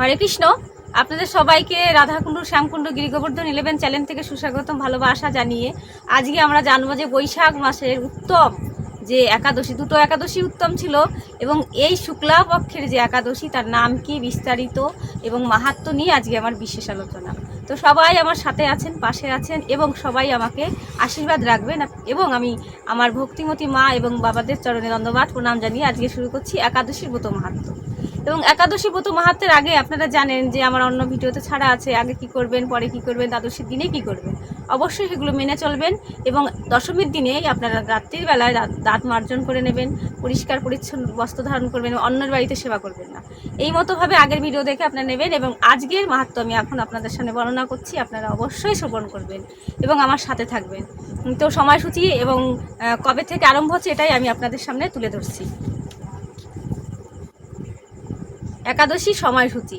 হরে কৃষ্ণ। আপনাদের সবাইকে Radhakund, Shyamkund, Girigovardhan eleven channel থেকে সুস্বাগতম, ভালোবাসা জানিয়ে আজকে আমরা জানব যে বৈশাখ মাসের উত্তম যে একাদশী, দুটো একাদশী উত্তম ছিল এবং এই শুক্লা পক্ষের যে একাদশী তার নাম কি বিস্তারিত এবং মাহাত্ম নিয়ে আজকে আমার বিশেষ আলোচনা। তো সবাই আমার সাথে আছেন, পাশে আছেন এবং সবাই আমাকে আশীর্বাদ রাখবেন এবং আমি আমার ভক্তিমতী মা এবং বাবাদের চরণে ধন্যবাদ, প্রণাম জানিয়ে আজকে শুরু করছি একাদশীর ব্রত মাহাত্ম। এবং একাদশী ব্রত মাহাত্মের আগে আপনারা জানেন যে আমার অন্য ভিডিওতে ছাড়া আছে, আগে কি করবেন, পরে কি করবেন, দ্বাদশীর দিনে কি করবেন। অবশ্যই সেগুলো মেনে চলবেন এবং দশমীর দিনে আপনারা রাত্রির বেলায় দাঁত- মার্জন করে নেবেন, পরিষ্কার, পরিচ্ছন্ন বস্ত্র ধারণ করবেন অন্যের বাড়িতে সেবা করবেন না। এই মতোভাবে আগের ভিডিও দেখে আপনারা নেবেন এবং আজকের মাহাত্ম আমি এখন আপনাদের সামনে বর্ণনা করছি, আপনারা অবশ্যই শ্রবণ করবেন এবং আমার সাথে থাকবেন। তো সময়সূচি এবং কবে থেকে আরম্ভ হচ্ছে এটাই আমি আপনাদের সামনে তুলে ধরছি। একাদশী সময়সূচি।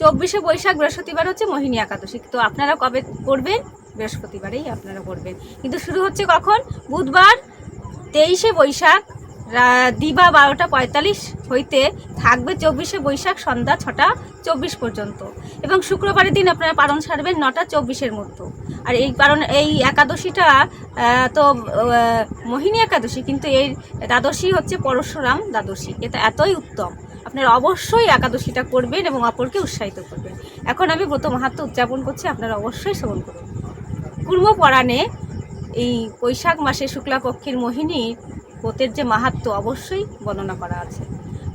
চব্বিশে বৈশাখ বৃহস্পতিবার হচ্ছে মোহিনী একাদশী। তো আপনারা কবে করবেন? বৃহস্পতিবারেই আপনারা করবেন। কিন্তু শুরু হচ্ছে কখন? বুধবার তেইশে বৈশাখ দিবা বারোটা পঁয়তাল্লিশ হইতে থাকবে চব্বিশে বৈশাখ সন্ধ্যা ছটা চব্বিশ পর্যন্ত। এবং শুক্রবারের দিন আপনারা পালন সারবেন নটা চব্বিশের মধ্যে। আর এই কারণ এই একাদশীটা তো মোহিনী একাদশী, কিন্তু এই দ্বাদশী হচ্ছে পরশুরাম দ্বাদশী। এটা এতই উত্তম। আপনারা অবশ্যই একাদশীটা করবেন এবং অপরকে উৎসাহিত করবেন। এখন আমি ব্রত মাহাত্ম উদযাপন করছি, আপনারা অবশ্যই শ্রবণ করুন। কুর্ম পরাণে এই বৈশাখ মাসে শুক্লাপক্ষের মোহিনী ব্রতের যে মাহাত্ম অবশ্যই বর্ণনা করা আছে।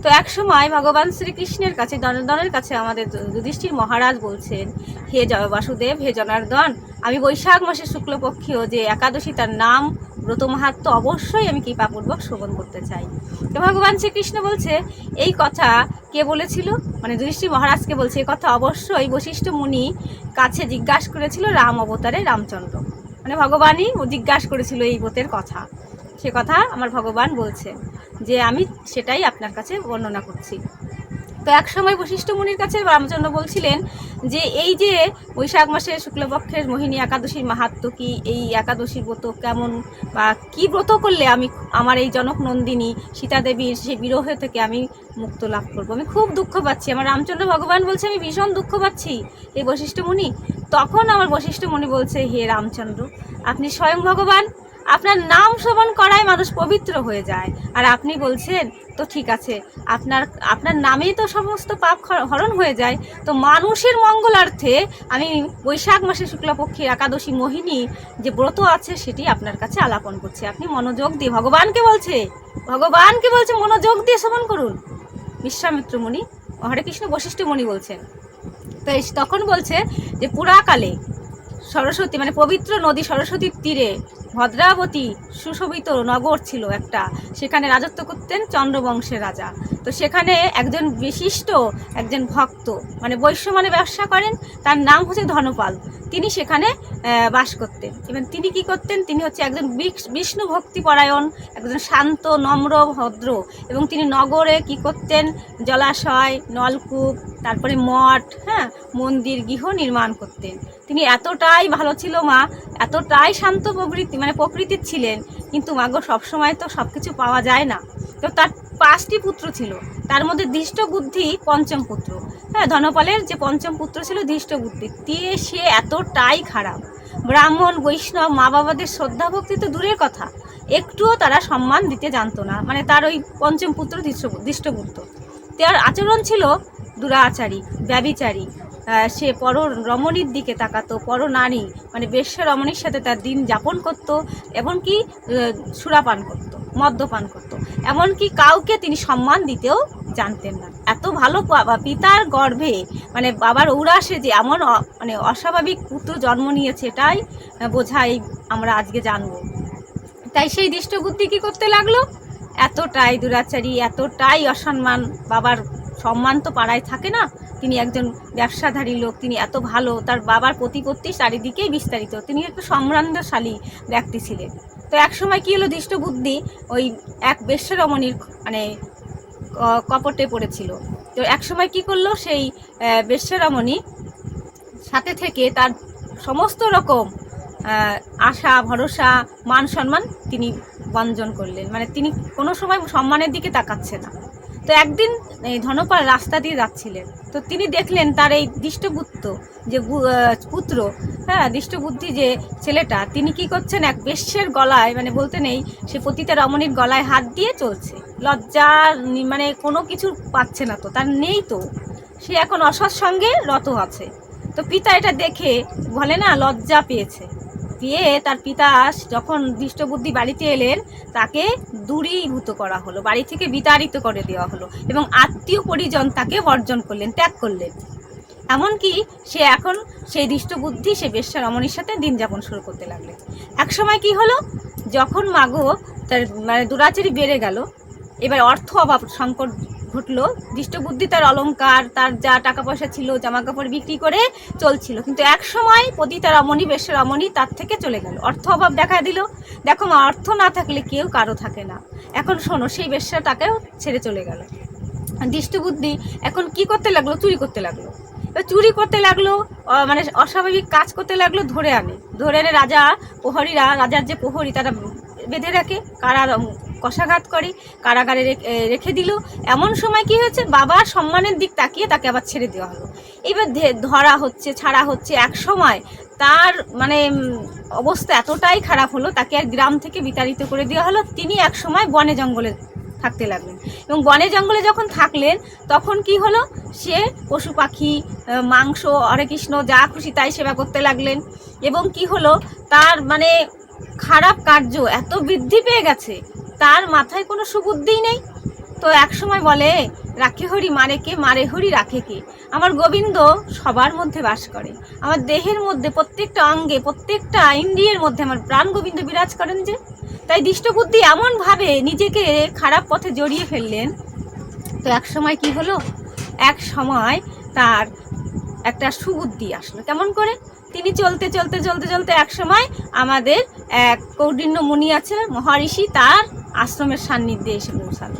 তো এক সময় ভগবান শ্রীকৃষ্ণের কাছে জনার্দনের কাছে আমাদের যুধিষ্ঠির মহারাজ বলছেন, হে জয় বাসুদেব, হে জনার্দন, আমি বৈশাখ মাসের শুক্লপক্ষীয় যে একাদশী তার নাম ব্রত মাহাত্ম অবশ্যই আমি কৃপাপূর্বক শ্রবণ করতে চাই। তো ভগবান শ্রীকৃষ্ণ বলছে, এই কথা কে বলেছিল? মানে যুধিষ্ঠির মহারাজকে বলছে, এই কথা অবশ্যই বশিষ্ঠ মুনি কাছে জিজ্ঞাসা করেছিল রাম অবতারে রামচন্দ্র। মানে ভগবানই জিজ্ঞাসা করেছিল এই ব্রতের কথা। সে কথা আমার ভগবান বলছে যে আমি সেটাই আপনার কাছে বর্ণনা করছি। তো এক সময় বশিষ্ঠ মুনির কাছে রামচন্দ্র বলছিলেন যে, এই যে বৈশাখ মাসের শুক্লপক্ষের মোহিনী একাদশীর মাহাত্ম কি? এই একাদশীর ব্রত কেমন বা কি ব্রত করলে আমি আমার এই জনক নন্দিনী সীতা দেবীর সেই বিরহ থেকে আমি মুক্ত লাভ করব? আমি খুব দুঃখ পাচ্ছি। আমার রামচন্দ্র ভগবান বলছে, আমি ভীষণ দুঃখ পাচ্ছি এই বশিষ্ঠ মুনি। তখন আমার বশিষ্ঠ মুনি বলছে, হে রামচন্দ্র, আপনি স্বয়ং ভগবান আপনার নাম শ্রবণ করায় মানুষ পবিত্র হয়ে যায়। আর আপনি বলছেন, তো ঠিক আছে, আপনার আপনার নামেই তো সমস্ত পাপ হরণ হয়ে যায়। তো মানুষের মঙ্গলার্থে আমি বৈশাখ মাসে শুক্লপক্ষীর একাদশী মোহিনী যে ব্রত আছে, সেটি আপনার কাছে আলাপন করছি। আপনি মনোযোগ দিয়ে, ভগবানকে বলছে ভগবানকে বলছে মনোযোগ দিয়ে শ্রবণ করুন। বিশ্বামিত্র মুনি, হরে কৃষ্ণ বশিষ্ঠ মুনি বলছেন। তো তখন বলছে যে পুরাকালে সরস্বতী মানে পবিত্র নদী সরস্বতীর তীরে ভদ্রাবতী সুশোভিত নগর ছিল একটা। সেখানে রাজত্ব করতেন চন্দ্রবংশের রাজা। তো সেখানে একজন বিশিষ্ট, একজন ভক্ত মানে বৈশ্য মানে ব্যবসা করেন, তার নাম হচ্ছে ধনপাল। তিনি সেখানে বাস করতেন। এবং তিনি কি করতেন? তিনি হচ্ছে একজন বিষ- বিষ্ণু ভক্তি পরায়ণ একজন শান্ত, নম্র, ভদ্র। এবং তিনি নগরে কি করতেন? জলাশয়, নলকূপ, তারপরে মঠ হ্যাঁ মন্দির, গৃহ নির্মাণ করতেন। তিনি এতটাই ভালো ছিল মা, এতটাই শান্ত প্রকৃতি মানে প্রকৃতির ছিলেন। কিন্তু মাগো সবসময় তো সব কিছু পাওয়া যায় না। তো তার পাঁচটি পুত্র ছিল। তার মধ্যে দৃষ্ট বুদ্ধি পঞ্চম পুত্র। হ্যাঁ ধনপালের যে পঞ্চম পুত্র ছিল দৃষ্ট বুদ্ধি। দিয়ে সে এতটাই খারাপ। ব্রাহ্মণ বৈষ্ণব মা বাবাদের শ্রদ্ধা ভক্তি তো দূরের কথা। একটুও তারা সম্মান দিতে জানতো না। মানে তার ওই পঞ্চম পুত্র দৃষ্ট- দৃষ্টপুত্র তার আচরণ ছিল দুরাচারী ব্যবিচারী সে পর রমণীর দিকে তাকাতো পর নারী। মানে বেশ্যা রমণীর সাথে তার দিন যাপন করতো এমনকি আহ, সুরাপান করত। মদ্যপান করত। এমনকি কাউকে তিনি সম্মান দিতেও জানতেন না। এত ভালো পিতার গর্ভে মানে বাবার ঔরাসে যে এমন মানে অস্বাভাবিক পুত্র জন্ম নিয়েছে এটাই বোঝাই আমরা আজকে জানব। তাই সেই দৃষ্টবুদ্ধি কি করতে লাগল? এতটাই দুরাচারী, এতটাই অসম্মান। বাবার সম্মান তো পাড়ায় থাকে না। তিনি একজন ব্যবসাধারী লোক, তিনি এত ভালো, তার বাবার প্রতিপত্তি চারিদিকেই বিস্তারিত। তিনি একটু সম্ভ্রান্তশালী ব্যক্তি ছিলেন। তো এক সময় কি হলো দৃষ্ট বুদ্ধি? ওই এক বেশ্যরমণীর মানে কপটে পড়েছিল। তো এক সময় কি করল? সেই বেশ্যরমণী সাথে থেকে তার সমস্ত রকম আশা, ভরসা মান সম্মান তিনি বঞ্জন করলেন। মানে তিনি কোনো সময় সম্মানের দিকে তাকাচ্ছে না। তো একদিন এই ধনপাল রাস্তা দিয়ে যাচ্ছিলেন। তো তিনি দেখলেন তার এই দৃষ্টপুত্র যে পুত্র হ্যাঁ দৃষ্টবুদ্ধি যে ছেলেটা, তিনি কি করছেন, এক বেশ্যের গলায় মানে বলতে নেই, সে পতিতা রমণীর গলায় হাত দিয়ে চলছে। লজ্জা মানে কোনো কিছু পাচ্ছে না তো, তার নেই তো। সে এখন অসৎ সঙ্গে রত আছে। তো পিতা এটা দেখে বলে, না, লজ্জা পেয়েছে। পেয়ে তার পিতা যখন দৃষ্টবুদ্ধি বাড়িতে এলেন, তাকে দূরীভূত করা হলো। বাড়ি থেকে বিতাড়িত করে দেওয়া হলো এবং আত্মীয় পরিজন তাকে বর্জন করলেন, ত্যাগ করলেন। এমনকি সে এখন সেই দৃষ্টবুদ্ধি, সে বেশ্যা রমণীর সাথে দিন যাপন শুরু করতে লাগলেন। এক সময় কি হলো? যখন মাগো তার মানে দুরাচারি বেড়ে গেল, এবার অর্থ অভাব সংকট ঘটলো। দৃষ্টবুদ্ধি, তার অলঙ্কার তার যা টাকা পয়সা ছিল জামা কাপড় বিক্রি করে চলছিল। কিন্তু এক সময় পতিতা রমণী বেশ্যা রমণী তার থেকে চলে গেল। অর্থ অভাব দেখা দিল। দেখো মা, অর্থ না থাকলে কেউ কারও থাকে না। এখন শোনো, সেই বেশ্যাটাকেও ছেড়ে চলে গেল। দৃষ্টবুদ্ধি, এখন কি করতে লাগল? চুরি করতে লাগল। চুরি করতে লাগল মানে অস্বাভাবিক কাজ করতে লাগল ধরে আনে। ধরে এনে রাজা প্রহরীরা রাজার যে প্রহরী তারা বেঁধে রাখে কারা কষাঘাত করে, কারাগারে রেখ- দিল। এমন সময় কি হয়েছে? বাবার সম্মানের দিক তাকিয়ে তাকে আবার ছেড়ে দেওয়া হলো। এবার ধরা হচ্ছে, ছাড়া হচ্ছে এক সময় তার মানে অবস্থা এতটাই খারাপ হলো, তাকে আর গ্রাম থেকে বিতাড়িত করে দেওয়া হলো। তিনি এক সময় বনে জঙ্গলে থাকতে লাগলেন এবং বনে জঙ্গলে যখন থাকলেন, তখন কি হলো? সে পশু পাখি মাংস কৃষ্ণ যা খুশি তাই সেবা করতে লাগলেন এবং কি হলো? তার মানে খারাপ কার্য এত বৃদ্ধি পেয়ে গেছে তার মাথায় কোনো সুবুদ্ধিই নেই। তো এক সময় বলে, রাখে হরি মারে কে, মারে হরি রাখে কে? আমার গোবিন্দ সবার মধ্যে বাস করে। আমার দেহের মধ্যে প্রত্যেকটা অঙ্গে, প্রত্যেকটা ইন্দ্রিয়ের মধ্যে আমার প্রাণ গোবিন্দ বিরাজ করেন যে। তাই দৃষ্টবুদ্ধি এমনভাবে নিজেকে খারাপ পথে জড়িয়ে ফেললেন। তো এক সময় কি হলো? এক সময় তার একটা সুবুদ্ধি আসলো। কেমন করে? তিনি চলতে চলতে চলতে চলতে এক সময় আমাদের এক কৌডিন্য মুনি আছে, মহারিষি, তার আশ্রমের সান্নিধ্যে এসে পৌঁছালো।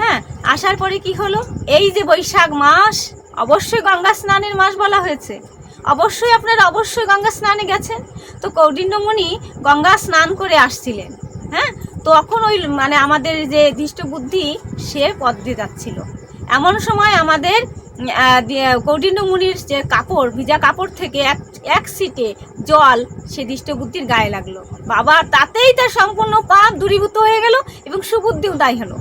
হ্যাঁ আসার পরে কি হলো? এই যে বৈশাখ মাস, অবশ্যই গঙ্গা স্নানের মাস বলা হয়েছে। অবশ্যই আপনারা অবশ্যই গঙ্গা স্নানে গেছেন। তো কৌডিন্যমণি গঙ্গা স্নান করে আসছিলেন। হ্যাঁ তখন ওই মানে আমাদের যে দৃষ্ট বুদ্ধি সে পথ দিয়ে যাচ্ছিল। এমন সময় আমাদের কৌটিন্য মুনির যে কাপড়, ভিজা কাপড় থেকে এক এক সিটে জল সে দৃষ্ট বুদ্ধির গায়ে লাগল। বাবা তাতেই তার সম্পূর্ণ পাপ দূরীভূত হয়ে গেল এবং সুবুদ্ধিও উদয় হলো।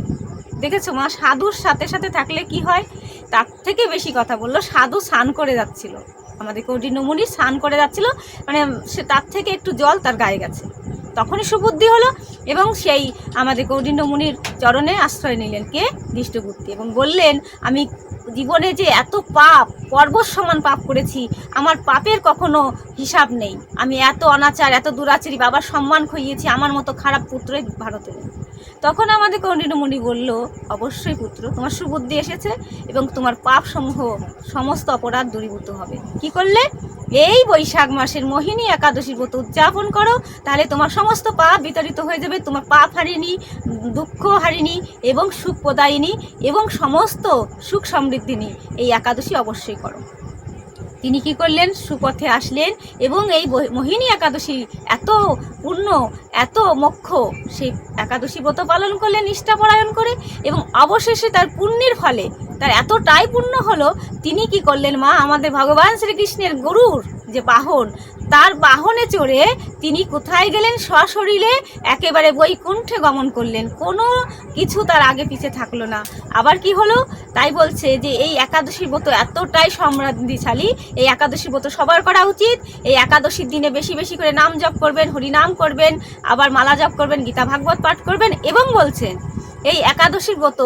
দেখেছ মা, সাধুর সাথে সাথে থাকলে কি হয়? তার থেকে বেশি কথা বলল, সাধু স্নান করে যাচ্ছিল। আমাদের কৌটিন্য মুনি স্নান করে যাচ্ছিল মানে সে তার থেকে একটু জল তার গায়ে গেছে। তখনই সুবুদ্ধি হলো এবং সেই আমাদের কৌডিন্য মুনির চরণে আশ্রয় নিলেন কে? দৃষ্টবুদ্ধি এবং বললেন, আমি জীবনে যে এত পাপ, পর্বত সমান পাপ করেছি, আমার পাপের কখনো হিসাব নেই। আমি এত অনাচার, এত দুরাচারী, বাবার সম্মান খুইয়েছি, আমার মতো খারাপ পুত্রই ভারতের তখন আমাদের কৌণ্ডিন্য মুনি বলল, অবশ্যই পুত্র, তোমার সুবুদ্ধি এসেছে এবং তোমার পাপ সমূহ সমস্ত অপরাধ দূরীভূত হবে। কি করলে? এই বৈশাখ মাসের মোহিনী একাদশীর ব্রত উদযাপন করো, তাহলে তোমার সমস্ত পাপ বিতাড়িত হয়ে যাবে। তোমার পাপ হারিনি দুঃখ হারিনি এবং সুখ প্রদায়িনী এবং সমস্ত সুখ সমৃদ্ধিনী এই একাদশী অবশ্যই করো। তিনি কি করলেন? সুপথে আসলেন এবং এই মোহিনী একাদশী এত পূর্ণ, এত মক্ষ সেই একাদশী ব্রত পালন করলেন নিষ্ঠাপরায়ণ করে এবং অবশেষে তার পুণ্যের ফলে, তার এতটাই পূর্ণ হলো, তিনি কি করলেন মা? আমাদের ভগবান শ্রীকৃষ্ণের গরুর যে বাহন তার বাহনে চড়ে তিনি কোথায় গেলেন সশরীরে একেবারে বৈকুণ্ঠে গমন করলেন। কোনো কিছু তার আগে পিছে থাকল না। আবার কি হলো? তাই বলছে যে, এই একাদশী ব্রত এতটাই সমৃদ্ধিশালী। এই একাদশী ব্রত সবার করা উচিত। এই একাদশীর দিনে বেশি বেশি করে নাম জপ করবেন, হরিনাম করবেন, আবার মালা জপ করবেন, গীতা ভাগবত পাঠ করবেন এবং বলছেন এই একাদশীর ব্রত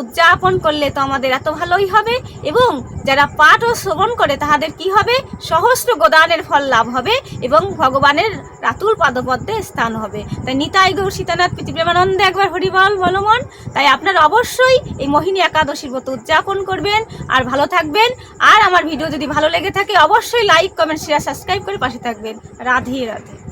উদযাপন করলে তো আমাদের এত ভালোই হবে এবং যারা পাঠ ও শ্রবণ করে তাহাদের কি হবে? সহস্র গোদানের ফল লাভ হবে এবং ভগবানের রাতুল পাদপদ্মে স্থান হবে। তাই নিতাই গৌর সীতানাথ প্রীতিপ্রেমানন্দে একবার হরিবল বলমন। তাই আপনারা অবশ্যই এই মোহিনী একাদশীর ব্রত উদযাপন করবেন আর ভালো থাকবেন। আর আমার ভিডিও যদি ভালো লেগে থাকে, অবশ্যই লাইক কমেন্ট শেয়ার সাবস্ক্রাইব করে পাশে থাকবেন। রাধে রাধে।